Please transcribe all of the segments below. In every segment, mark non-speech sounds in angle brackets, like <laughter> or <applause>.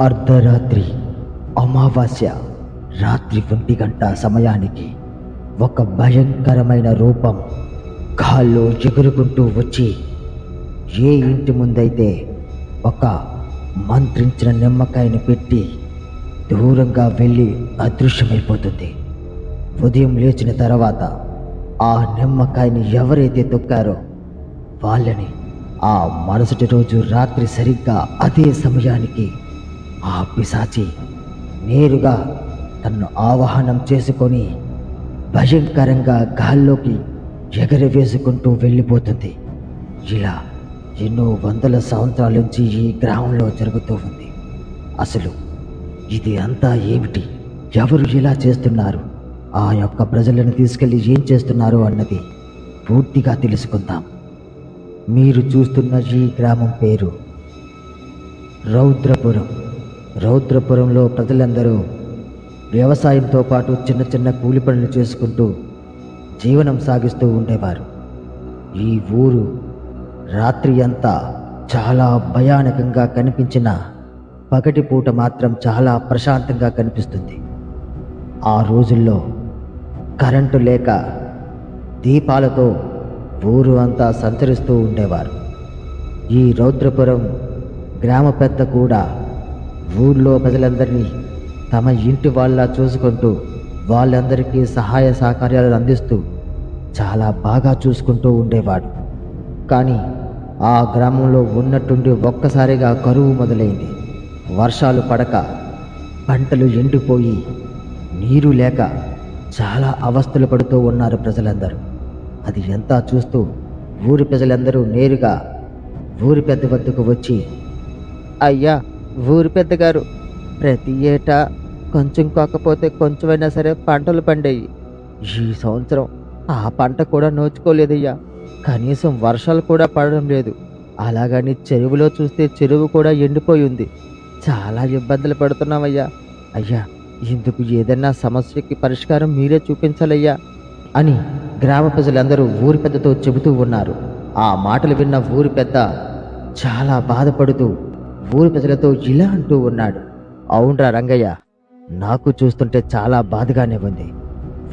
అర్ధరాత్రి అమావాస్య రాత్రి ఒంటి గంట సమయానికి ఒక భయంకరమైన రూపం కాల్లో ఎగురుకుంటూ వచ్చి ఏ ఇంటి ముందైతే ఒక మంత్రించిన నిమ్మకాయని పెట్టి దూరంగా వెళ్ళి అదృశ్యమైపోతుంది. ఉదయం లేచిన తర్వాత ఆ నిమ్మకాయని ఎవరైతే తొక్కారో వాళ్ళని ఆ మరుసటి రోజు రాత్రి సరిగ్గా అదే సమయానికి ఆ పిశాచి నేరుగా తన్ను ఆవాహనం చేసుకొని భయంకరంగా గాల్లోకి ఎగరవేసుకుంటూ వెళ్ళిపోతుంది. ఇలా ఎన్నో వందల సంవత్సరాల నుంచి ఈ గ్రామంలో జరుగుతూ ఉంది. అసలు ఇది అంతా ఏమిటి? ఎవరు ఇలా చేస్తున్నారు? ఆ యొక్క ప్రజలను తీసుకెళ్ళి ఏం చేస్తున్నారు అన్నది పూర్తిగా తెలుసుకుందాం. మీరు చూస్తున్న ఈ గ్రామం పేరు రౌద్రపురం. రౌద్రపురంలో ప్రజలందరూ వ్యవసాయంతో పాటు చిన్న చిన్న కూలి పనులు చేసుకుంటూ జీవనం సాగిస్తూ ఉండేవారు. ఈ ఊరు రాత్రి అంతా చాలా భయానకంగా కనిపించిన పగటిపూట మాత్రం చాలా ప్రశాంతంగా కనిపిస్తుంది. ఆ రోజుల్లో కరెంటు లేక దీపాలతో ఊరు అంతా సంచరిస్తూ ఉండేవారు. ఈ రౌద్రపురం గ్రామ పెద్ద కూడా ఊళ్ళో ప్రజలందరినీ తమ ఇంటి వాళ్ళ చూసుకుంటూ వాళ్ళందరికీ సహాయ సహకార్యాలు అందిస్తూ చాలా బాగా చూసుకుంటూ ఉండేవాడు. కానీ ఆ గ్రామంలో ఉన్నట్టుండి ఒక్కసారిగా కరువు మొదలైంది. వర్షాలు పడక పంటలు ఎండిపోయి నీరు లేక చాలా అవస్థలు పడుతూ ఉన్నారు ప్రజలందరూ. అది ఎంత చూస్తూ ఊరి ప్రజలందరూ నేరుగా ఊరి పెద్ద వద్దకు వచ్చి అయ్యా ఊరి పెద్దగారు. ప్రతి ఏటా కొంచెం కాకపోతే కొంచెమైనా సరే పంటలు పండేయి. ఈ సంవత్సరం ఆ పంట కూడా నోచుకోలేదయ్యా. కనీసం వర్షాలు కూడా పడడం లేదు. అలాగని చెరువులో చూస్తే చెరువు కూడా ఎండిపోయి ఉంది. చాలా ఇబ్బందులు పడుతున్నామయ్యా అయ్యా ఇందుకు ఏదైనా సమస్యకి పరిష్కారం మీరే చూపించాలయ్యా అని గ్రామ ప్రజలందరూ ఊరి పెద్దతో చెబుతూ ఉన్నారు. ఆ మాటలు విన్న ఊరి పెద్ద చాలా బాధపడుతూ ఊరి ప్రజలతో ఇలా అంటూ ఉన్నాడు. అవునరా రంగయ్య నాకు చూస్తుంటే చాలా బాధగానే ఉంది.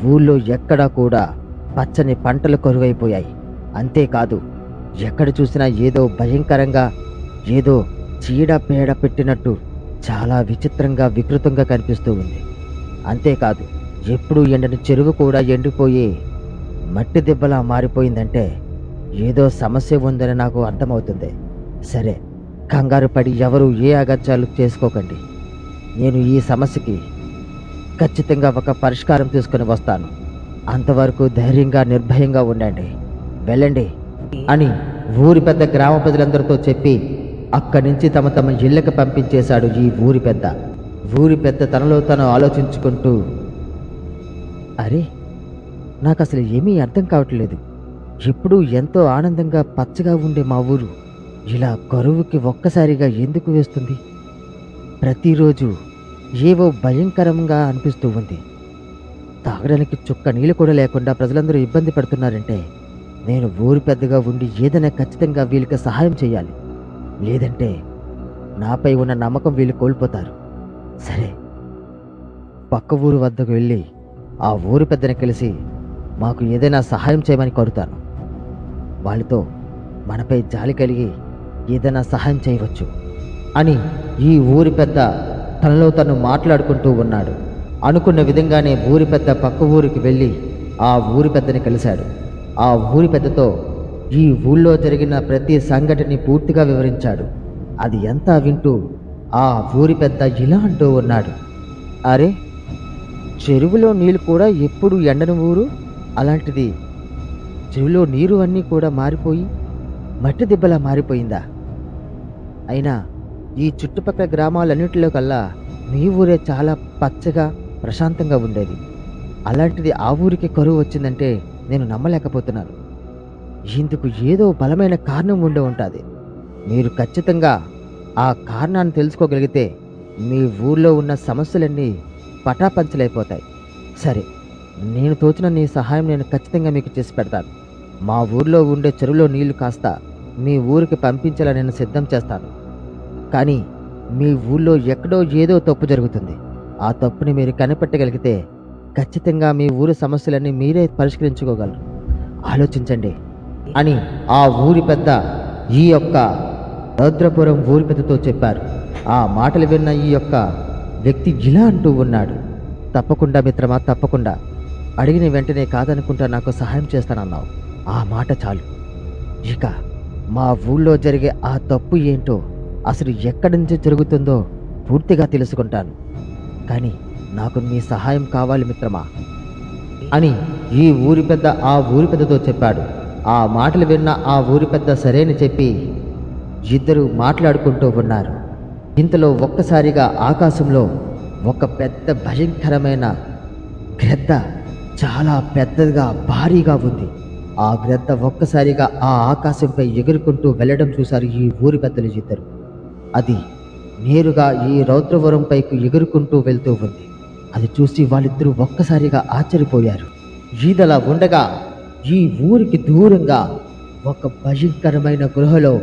ఊళ్ళో ఎక్కడా కూడా పచ్చని పంటలు కరువైపోయాయి. అంతేకాదు ఎక్కడ చూసినా ఏదో భయంకరంగా ఏదో చీడ పేడ పెట్టినట్టు చాలా విచిత్రంగా వికృతంగా కనిపిస్తూ ఉంది. అంతేకాదు ఎప్పుడు ఎండని చెరువు కూడా ఎండిపోయి మట్టి దెబ్బలా మారిపోయిందంటే ఏదో సమస్య ఉందని నాకు అర్థమవుతుంది. సరే కంగారు పడి ఎవరు ఏ అగత్యాలు చేసుకోకండి. నేను ఈ సమస్యకి ఖచ్చితంగా ఒక పరిష్కారం తీసుకుని వస్తాను. అంతవరకు ధైర్యంగా నిర్భయంగా ఉండండి. వెళ్ళండి అని ఊరి పెద్ద గ్రామ ప్రజలందరితో చెప్పి అక్కడి నుంచి తమ తమ ఇళ్ళకి పంపించేశాడు ఈ ఊరి పెద్ద. ఊరి పెద్ద తనలో తను ఆలోచించుకుంటూ అరే నాకు అసలు ఏమీ అర్థం కావట్లేదు. ఎప్పుడూ ఎంతో ఆనందంగా పచ్చగా ఉండే మా ఊరు. ఇలా కరువుకి ఒక్కసారిగా ఎందుకు వేస్తుంది? ప్రతిరోజు ఏవో భయంకరంగా అనిపిస్తూ ఉంది. తాగడానికి చుక్క నీళ్ళు కూడా లేకుండా ప్రజలందరూ ఇబ్బంది పడుతున్నారంటే నేను ఊరి పెద్దగా ఉండి ఏదైనా ఖచ్చితంగా వీళ్ళకి సహాయం చేయాలి. లేదంటే నాపై ఉన్న నమ్మకం వీళ్ళు కోల్పోతారు. సరే. పక్క ఊరు వద్దకు వెళ్ళి ఆ ఊరి పెద్దని కలిసి మాకు ఏదైనా సహాయం చేయమని కోరుతాను. వాళ్ళతో మనపై జాలి కలిగి ఏదైనా సహాయం చేయవచ్చు. అని ఈ ఊరి పెద్ద తనలో తను మాట్లాడుకుంటూ ఉన్నాడు. అనుకున్న విధంగానే ఊరి పెద్ద పక్క ఊరికి వెళ్ళి ఆ ఊరి పెద్దని కలిశాడు. ఆ ఊరి పెద్దతో ఈ ఊళ్ళో జరిగిన ప్రతి సంఘటనని పూర్తిగా వివరించాడు. అది ఎంత వింటూ ఆ ఊరి పెద్ద ఇలా అంటూ ఉన్నాడు. అరే చెరువులో నీళ్ళు కూడా ఎప్పుడు ఎండని ఊరు? అలాంటిది చెరువులో నీరు అన్నీ కూడా మారిపోయి మట్టి దెబ్బలా మారిపోయిందా? అయినా ఈ చుట్టుపక్కల గ్రామాలన్నింటిలో కల్లా మీ ఊరే చాలా పచ్చగా ప్రశాంతంగా ఉండేది. అలాంటిది ఆ ఊరికి కరువు వచ్చిందంటే నేను నమ్మలేకపోతున్నాను. ఇందుకు ఏదో బలమైన కారణం ఉండి ఉంటుంది. మీరు ఖచ్చితంగా ఆ కారణాన్ని తెలుసుకోగలిగితే మీ ఊర్లో ఉన్న సమస్యలన్నీ పటాపంచలైపోతాయి. సరే నేను తోచిన నీ సహాయం నేను ఖచ్చితంగా మీకు చేసి పెడతాను. మా ఊర్లో ఉండే చెరువులో నీళ్ళు కాస్త మీ ఊరికి పంపించేలా నేను సిద్ధం చేస్తాను. కానీ మీ ఊళ్ళో ఎక్కడో ఏదో తప్పు జరుగుతుంది. ఆ తప్పుని మీరు కనిపెట్టగలిగితే ఖచ్చితంగా మీ ఊరి సమస్యలన్నీ మీరే పరిష్కరించుకోగలరు. ఆలోచించండి. అని ఆ ఊరి పెద్ద ఈ యొక్క రౌద్రపురం ఊరి పెద్దతో చెప్పారు. ఆ మాటలు విన్న ఈ యొక్క వ్యక్తి ఇలా అంటూ ఉన్నాడు. తప్పకుండా మిత్రమా తప్పకుండా. అడిగిన వెంటనే కాదనుకుంటా నాకు సహాయం చేస్తానన్నావు. ఆ మాట చాలు. ఇక మా ఊళ్ళో జరిగే ఆ తప్పు ఏంటో అసలు ఎక్కడి నుంచి జరుగుతుందో పూర్తిగా తెలుసుకుంటాను. కానీ నాకు మీ సహాయం కావాలి మిత్రమా? అని ఈ ఊరి పెద్ద ఆ ఊరి పెద్దతో చెప్పాడు. ఆ మాటలు విన్న ఆ ఊరి పెద్ద సరేని చెప్పి ఇద్దరు మాట్లాడుకుంటూ ఉన్నారు. ఇంతలో ఒక్కసారిగా ఆకాశంలో ఒక పెద్ద భయంకరమైన గ్రద్ద చాలా పెద్దదిగా భారీగా ఉంది. ఆ గ్రద్ద ఒక్కసారిగా ఆ ఆకాశంపై ఎగురుకుంటూ వెళ్ళడం చూశారు ఈ ఊరి పెద్దలు ఇద్దరు. అది నేరుగా ఈ రౌద్రవరం పైకి ఎగురుకుంటూ వెళ్తూ ఉంది. అది చూసి వాళ్ళిద్దరూ ఒక్కసారిగా ఆశ్చర్యపోయారు. ఈదలా ఉండగా ఈ ఊరికి దూరంగా ఒక భయంకరమైన గృహలో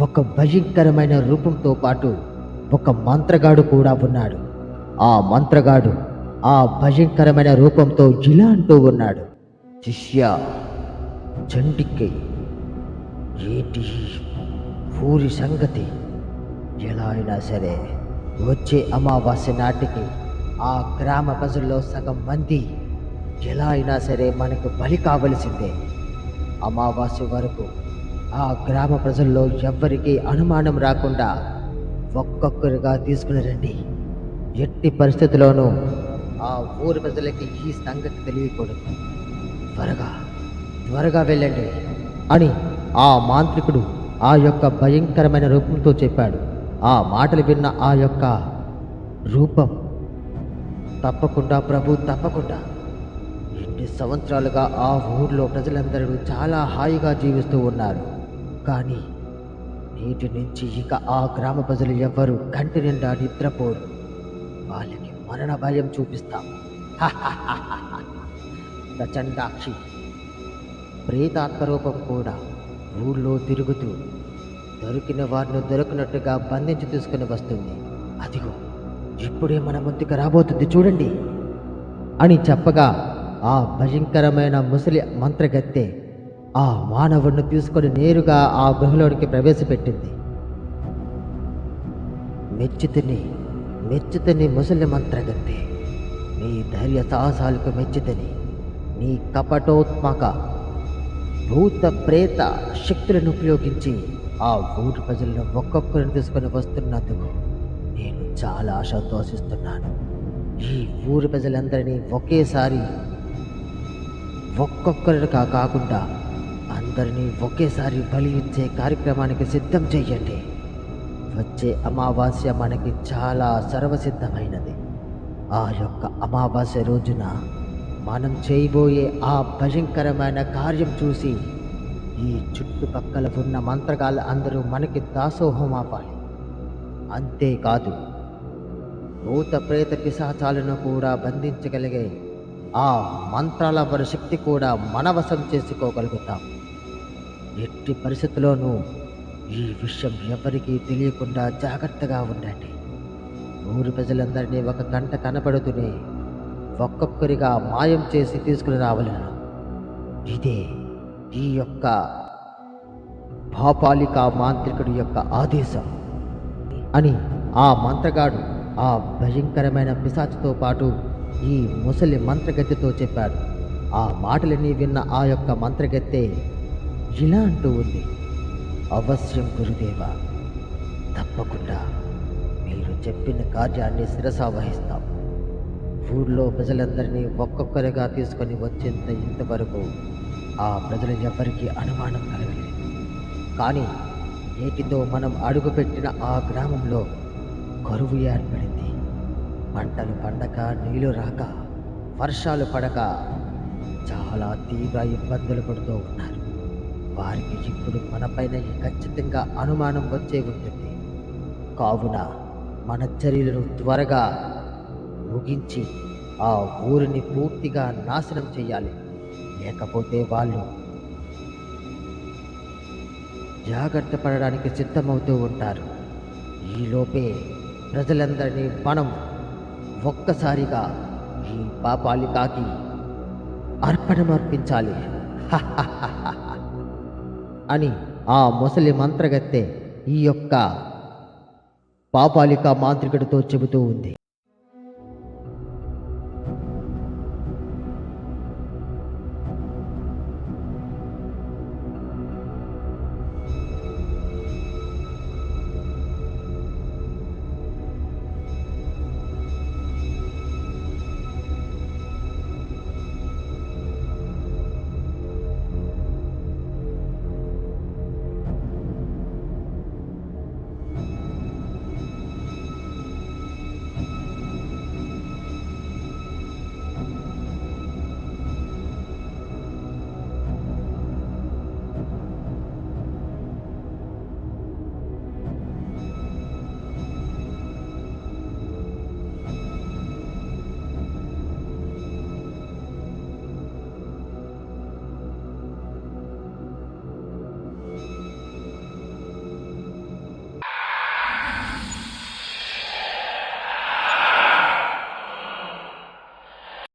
ఒక భయంకరమైన రూపంతో పాటు ఒక మంత్రగాడు కూడా ఉన్నాడు. ఆ మంత్రగాడు ఆ భయంకరమైన రూపంతో ఇలా అంటూ ఉన్నాడు. శిష్య చండికై ఏటి ఊరి సంగతి? ఎలా అయినా సరే వచ్చే అమావాస్య నాటికి ఆ గ్రామ ప్రజల్లో సగం మంది ఎలా అయినా సరే మనకు బలి కావలసిందే. అమావాస్య వరకు ఆ గ్రామ ప్రజల్లో ఎవ్వరికీ అనుమానం రాకుండా ఒక్కొక్కరుగా తీసుకుని రండి. ఎట్టి పరిస్థితిలోనూ ఆ ఊరి ప్రజలకి ఈ సంగతి తెలియకూడదు. త్వరగా త్వరగా వెళ్ళండి అని ఆ మాంత్రికుడు ఆ యొక్క భయంకరమైన రూపంతో చెప్పాడు. ఆ మాటలు విన్న ఆ యొక్క రూపం తప్పకుండా ప్రభు తప్పకుండా. ఎన్ని సంవత్సరాలుగా ఆ ఊర్లో ప్రజలందరూ చాలా హాయిగా జీవిస్తూ ఉన్నారు. కానీ నేటి నుంచి ఇక ఆ గ్రామ ప్రజలు ఎవ్వరూ కంటి నిండా నిద్రపోరు. వాళ్ళకి మరణ భయం చూపిస్తాం. <laughs> ప్రచండాక్షి ప్రేతాత్మరూపం కూడా ఊళ్ళో తిరుగుతూ దొరికిన వారిని దొరికినట్టుగా బంధించి తీసుకుని వస్తుంది. అదిగో ఇప్పుడే మన ముందుకు రాబోతుంది చూడండి అని చెప్పగా ఆ భయంకరమైన ముసలి మంత్రగత్తె ఆ మానవుడిని తీసుకొని నేరుగా ఆ గృహలోనికి ప్రవేశపెట్టింది. మెచ్చితిని మెచ్చితిని ముసలి మంత్రగత్తె నీ ధైర్య సాహసాలకు మెచ్చితిని నీ కపటోత్మక భూత ప్రేత శక్తులను ఉపయోగించి ఆ ఊరి ప్రజలను ఒక్కొక్కరిని తీసుకొని వస్తున్నందుకు నేను చాలా సంతోషిస్తున్నాను ఈ ఊరి ప్రజలందరినీ ఒకేసారి ఒక్కొక్కరిని కాకుండా అందరినీ ఒకేసారి బలి ఇచ్చే కార్యక్రమానికి సిద్ధం చేయండి వచ్చే అమావాస్య మనకి చాలా సర్వసిద్ధమైనది. ఆ యొక్క అమావాస్య రోజున మనం చేయబోయే ఆ భయంకరమైన కార్యం చూసి ఈ చుట్టుపక్కల ఉన్న మంత్రగాళ్ళు అందరూ మనకి దాసోహం ఆపాలి అంతేకాదు భూత ప్రేత పిశాచాలను కూడా బంధించగలిగే ఆ మంత్రాల వారి శక్తి కూడా మనవశం చేసుకోగలుగుతాం. ఎట్టి పరిస్థితుల్లోనూ ఈ విషయం ఎవరికీ తెలియకుండా జాగ్రత్తగా ఉండండి. ఊరి ప్రజలందరినీ ఒక గంట కనపడుతూనే ఒక్కొక్కరిగా మాయం చేసి తీసుకుని రావలను. ఇదే ఈ యొక్క భాపాలిక మాంత్రికుడి యొక్క ఆదేశం అని ఆ మంత్రగాడు ఆ భయంకరమైన పిశాచితో పాటు ఈ ముసలి మంత్రగత్తెతో చెప్పాడు. ఆ మాటలన్నీ విన్న ఆ యొక్క మంత్రగత్తె ఇలా అంటూ ఉంది. అవశ్యం గురుదేవ తప్పకుండా మీరు చెప్పిన కార్యాన్ని శిరస వహిస్తాం. ఊళ్ళో ప్రజలందరినీ ఒక్కొక్కరిగా తీసుకొని వచ్చేంత ఇంతవరకు ఆ ప్రజలు ఎవ్వరికీ అనుమానం కలగలేదు. కానీ నేటితో మనం అడుగుపెట్టిన ఆ గ్రామంలో కరువు ఏర్పడింది. పంటలు పండక నీళ్ళు రాక వర్షాలు పడక చాలా తీవ్ర ఇబ్బందులు పడుతూ ఉన్నారు. వారికి ఇప్పుడు మనపైన ఖచ్చితంగా అనుమానం వచ్చే ఉంటుంది. కావున మన చర్యలను త్వరగా ముగించి ఆ ఊరిని పూర్తిగా నాశనం చేయాలి లేకపోతే వాళ్ళు జాగ్రత్త పడడానికి సిద్ధమవుతూ ఉంటారు. ఈలోపే ప్రజలందరినీ మనం ఒక్కసారిగా ఈ పాపాలికాకి అర్పణమర్పించాలి. <laughs> అని ఆ ముసలి మంత్రగత్తె ఈ యొక్క పాపాలిక మాంత్రికుడితో చెబుతూ ఉంది.